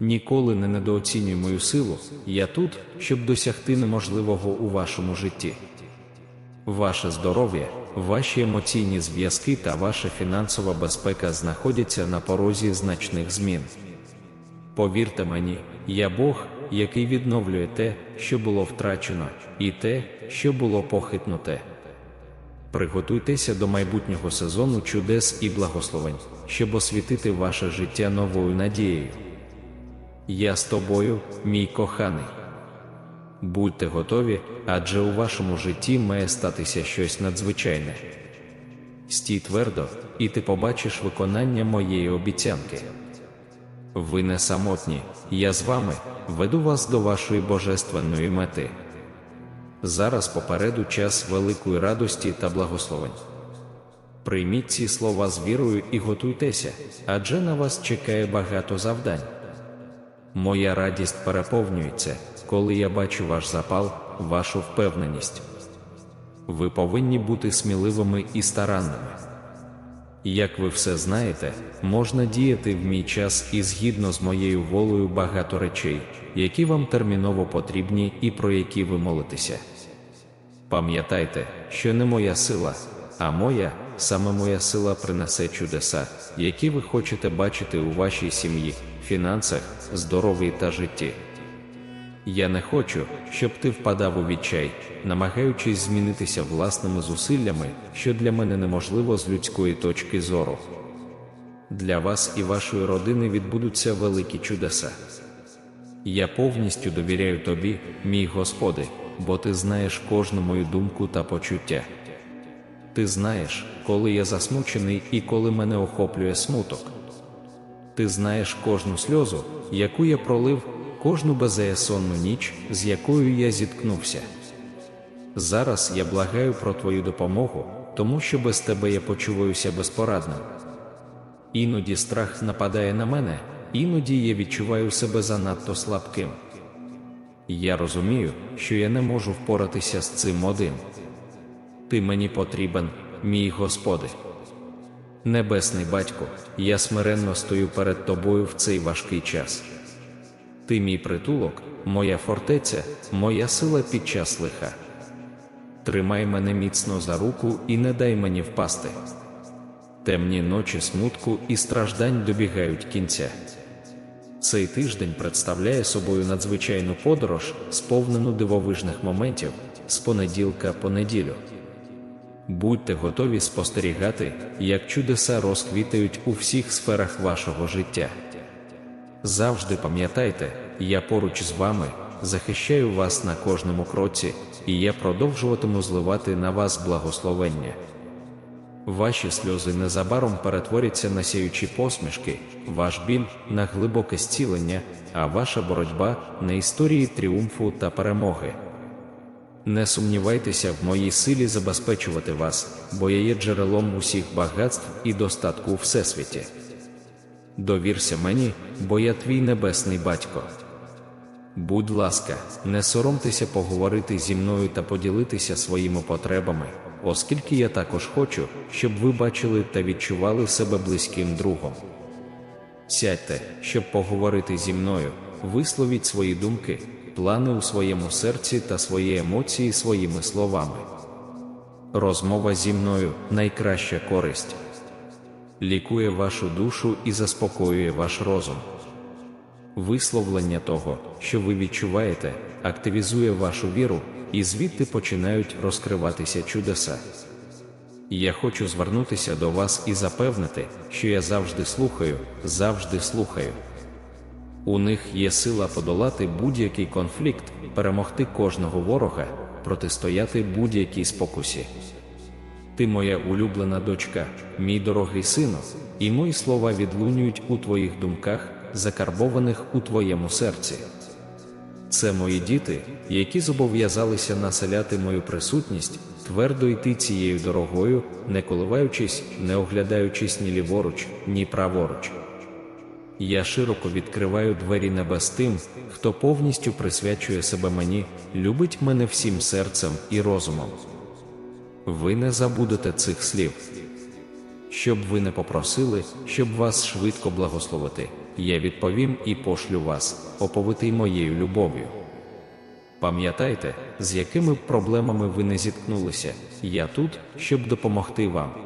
Ніколи не недооцінюй мою силу, я тут, щоб досягти неможливого у вашому житті. Ваше здоров'я, ваші емоційні зв'язки та ваша фінансова безпека знаходяться на порозі значних змін. Повірте мені, я Бог, який відновлює те, що було втрачено, і те, що було похитнуте. Приготуйтеся до майбутнього сезону чудес і благословень, щоб освітити ваше життя новою надією. Я з тобою, мій коханий. Будьте готові, адже у вашому житті має статися щось надзвичайне. Стій твердо, і ти побачиш виконання моєї обіцянки. Ви не самотні, я з вами веду вас до вашої божественної мети. Зараз попереду час великої радості та благословень. Прийміть ці слова з вірою і готуйтеся, адже на вас чекає багато завдань. Моя радість переповнюється, коли я бачу ваш запал, вашу впевненість. Ви повинні бути сміливими і старанними. Як ви все знаєте, можна діяти в мій час і згідно з моєю волею багато речей, які вам терміново потрібні і про які ви молитеся. Пам'ятайте, що не моя сила, а моя, саме моя сила принесе чудеса, які ви хочете бачити у вашій сім'ї, фінансах, здоров'ї та житті. Я не хочу, щоб ти впадав у відчай, намагаючись змінитися власними зусиллями, що для мене неможливо з людської точки зору. Для вас і вашої родини відбудуться великі чудеса. Я повністю довіряю тобі, мій Господи, бо ти знаєш кожну мою думку та почуття. Ти знаєш, коли я засмучений і коли мене охоплює смуток. Ти знаєш кожну сльозу, яку я пролив, кожну беззаєсонну ніч, з якою я зіткнувся. Зараз я благаю про твою допомогу, тому що без тебе я почуваюся безпорадним. Іноді страх нападає на мене, іноді я відчуваю себе занадто слабким. Я розумію, що я не можу впоратися з цим один. Ти мені потрібен, мій Господи. Небесний Батько, я смиренно стою перед Тобою в цей важкий час. Ти мій притулок, моя фортеця, моя сила під час лиха. Тримай мене міцно за руку і не дай мені впасти. Темні ночі смутку і страждань добігають кінця. Цей тиждень представляє собою надзвичайну подорож, сповнену дивовижних моментів з понеділка по неділю. Будьте готові спостерігати, як чудеса розквітають у всіх сферах вашого життя. Завжди пам'ятайте, я поруч з вами, захищаю вас на кожному кроці, і я продовжуватиму зливати на вас благословення. Ваші сльози незабаром перетворяться на сяючі посмішки, ваш біль на глибоке зцілення, а ваша боротьба на історії тріумфу та перемоги. Не сумнівайтеся в моїй силі забезпечувати вас, бо я є джерелом усіх багатств і достатку у всесвіті. Довірся мені, бо я твій небесний батько. Будь ласка, не соромтеся поговорити зі мною та поділитися своїми потребами, оскільки я також хочу, щоб ви бачили та відчували себе близьким другом. Сядьте, щоб поговорити зі мною, висловіть свої думки, плани у своєму серці та свої емоції своїми словами. Розмова зі мною найкраща користь. Лікує вашу душу і заспокоює ваш розум. Висловлення того, що ви відчуваєте, активізує вашу віру, і звідти починають розкриватися чудеса. Я хочу звернутися до вас і запевнити, що я завжди слухаю, завжди слухаю. У них є сила подолати будь-який конфлікт, перемогти кожного ворога, протистояти будь-якій спокусі. Ти моя улюблена дочка, мій дорогий сину, і мої слова відлунюють у твоїх думках, закарбованих у твоєму серці. Це мої діти, які зобов'язалися населяти мою присутність, твердо йти цією дорогою, не коливаючись, не оглядаючись ні ліворуч, ні праворуч. Я широко відкриваю двері небес тим, хто повністю присвячує себе мені, любить мене всім серцем і розумом. Ви не забудете цих слів. Щоб ви не попросили, щоб вас швидко благословити, я відповім і пошлю вас, оповитий моєю любов'ю. Пам'ятайте, з якими проблемами ви не зіткнулися, я тут, щоб допомогти вам.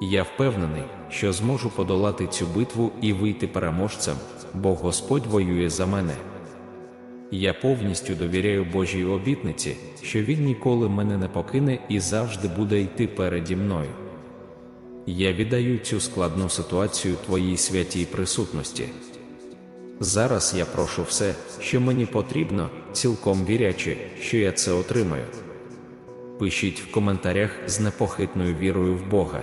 Я впевнений, що зможу подолати цю битву і вийти переможцем, бо Господь воює за мене. Я повністю довіряю Божій обітниці, що Він ніколи мене не покине і завжди буде йти переді мною. Я віддаю цю складну ситуацію Твоїй святій присутності. Зараз я прошу все, що мені потрібно, цілком вірячи, що я це отримаю. Пишіть в коментарях з непохитною вірою в Бога.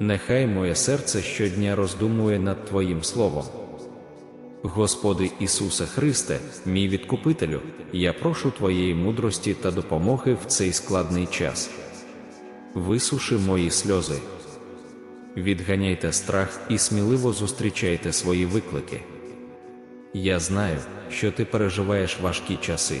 Нехай моє серце щодня роздумує над Твоїм Словом. Господи Ісусе Христе, мій відкупителю, я прошу Твоєї мудрості та допомоги в цей складний час. Висуши мої сльози. Відганяйте страх і сміливо зустрічайте свої виклики. Я знаю, що ти переживаєш важкі часи,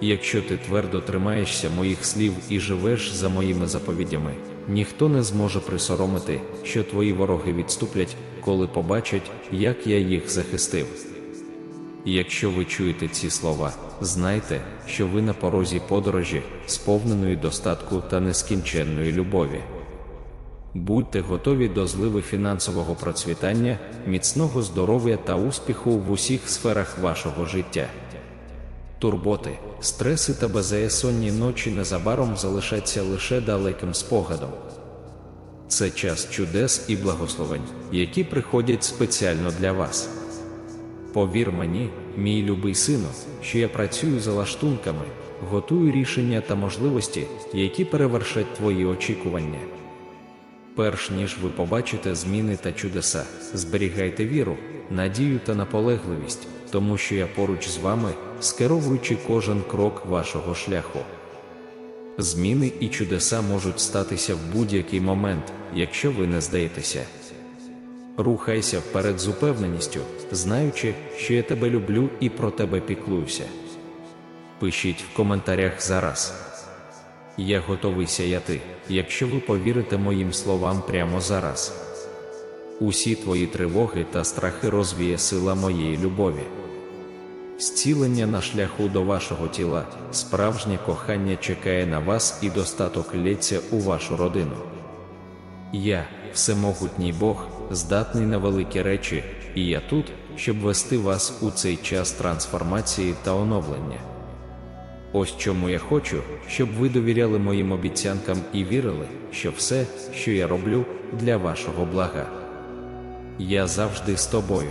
Якщо ти твердо тримаєшся моїх слів і живеш за моїми заповідями, ніхто не зможе присоромити, що твої вороги відступлять, коли побачать, як я їх захистив. Якщо ви чуєте ці слова, знайте, що ви на порозі подорожі, сповненої достатку та нескінченної любові. Будьте готові до зливи фінансового процвітання, міцного здоров'я та успіху в усіх сферах вашого життя. Турботи, стреси та беззаєсонні ночі незабаром залишаться лише далеким спогадом. Це час чудес і благословень, які приходять спеціально для вас. Повір мені, мій любий сину, що я працюю за лаштунками, готую рішення та можливості, які перевершать твої очікування. Перш ніж ви побачите зміни та чудеса, зберігайте віру, надію та наполегливість, тому що я поруч з вами, скеровуючи кожен крок вашого шляху. Зміни і чудеса можуть статися в будь-який момент, якщо ви не здаєтеся. Рухайся вперед з упевненістю, знаючи, що я тебе люблю і про тебе піклуюся. Пишіть в коментарях зараз. Я готовий сяяти, якщо ви повірите моїм словам прямо зараз. Усі твої тривоги та страхи розвіє сила моєї любові. Зцілення на шляху до вашого тіла, справжнє кохання чекає на вас і достаток лється у вашу родину. Я, всемогутній Бог, здатний на великі речі, і я тут, щоб вести вас у цей час трансформації та оновлення. Ось чому я хочу, щоб ви довіряли моїм обіцянкам і вірили, що все, що я роблю, для вашого блага. Я завжди з тобою.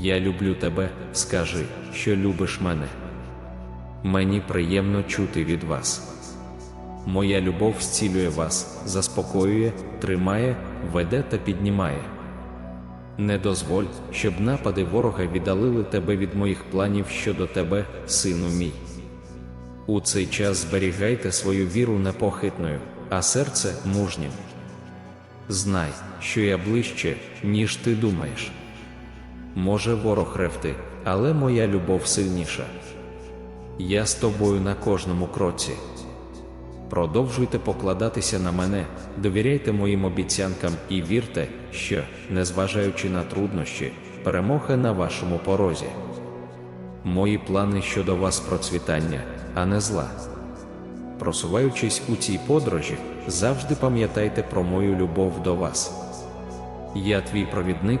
Я люблю тебе, скажи, що любиш мене. Мені приємно чути від вас. Моя любов зцілює вас, заспокоює, тримає, веде та піднімає. Не дозволь, щоб напади ворога віддалили тебе від моїх планів щодо тебе, сину мій. У цей час зберігайте свою віру непохитною, а серце мужнім. Знай, що я ближче, ніж ти думаєш. Може ворог ревти, але моя любов сильніша. Я з тобою на кожному кроці. Продовжуйте покладатися на мене, довіряйте моїм обіцянкам і вірте, що, незважаючи на труднощі, перемога на вашому порозі. Мої плани щодо вас процвітання, а не зла. Просуваючись у цій подорожі, завжди пам'ятайте про мою любов до вас. Я твій провідник,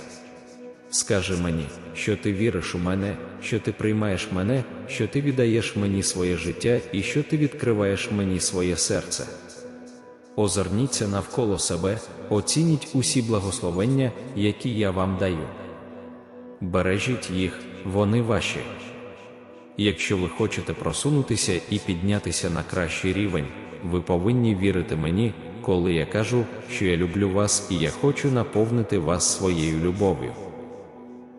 Скажи мені, що ти віриш у мене, що ти приймаєш мене, що ти віддаєш мені своє життя і що ти відкриваєш мені своє серце. Озирніться навколо себе, оцініть усі благословення, які я вам даю. Бережіть їх, вони ваші. Якщо ви хочете просунутися і піднятися на кращий рівень, ви повинні вірити мені, коли я кажу, що я люблю вас і я хочу наповнити вас своєю любов'ю.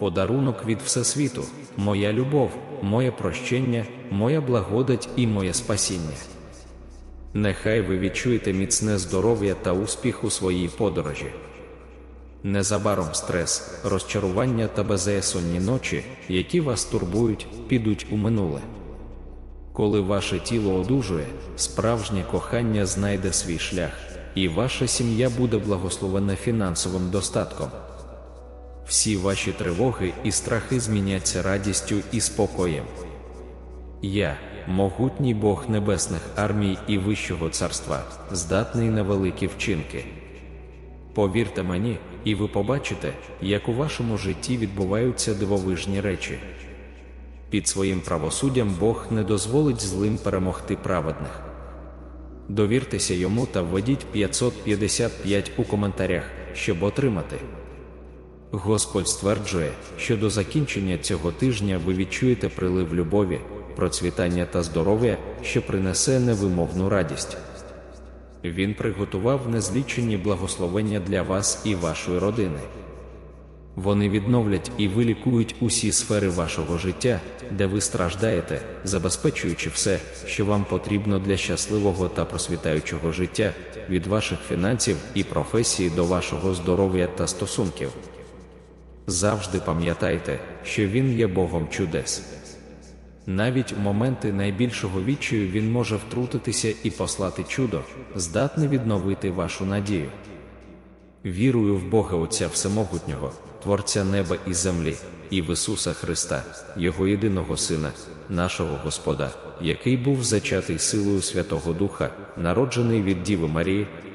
Подарунок від Всесвіту, моя любов, моє прощення, моя благодать і моє спасіння. Нехай ви відчуєте міцне здоров'я та успіх у своїй подорожі. Незабаром стрес, розчарування та безсонні ночі, які вас турбують, підуть у минуле. Коли ваше тіло одужує, справжнє кохання знайде свій шлях, і ваша сім'я буде благословена фінансовим достатком. Всі ваші тривоги і страхи зміняться радістю і спокоєм. Я, могутній Бог небесних армій і Вищого царства, здатний на великі вчинки. Повірте мені, і ви побачите, як у вашому житті відбуваються дивовижні речі. Під своїм правосуддям Бог не дозволить злим перемогти праведних. Довіртеся йому та введіть 555 у коментарях, щоб отримати. Господь стверджує, що до закінчення цього тижня ви відчуєте прилив любові, процвітання та здоров'я, що принесе невимовну радість. Він приготував незлічені благословення для вас і вашої родини. Вони відновлять і вилікують усі сфери вашого життя, де ви страждаєте, забезпечуючи все, що вам потрібно для щасливого та просвітаючого життя, від ваших фінансів і професії до вашого здоров'я та стосунків. Завжди пам'ятайте, що Він є Богом чудес. Навіть у моменти найбільшого відчаю Він може втрутитися і послати чудо, здатне відновити вашу надію. Вірую в Бога Отця Всемогутнього, Творця неба і землі, і в Ісуса Христа, Його єдиного Сина, нашого Господа, який був зачатий силою Святого Духа, народжений від Діви Марії,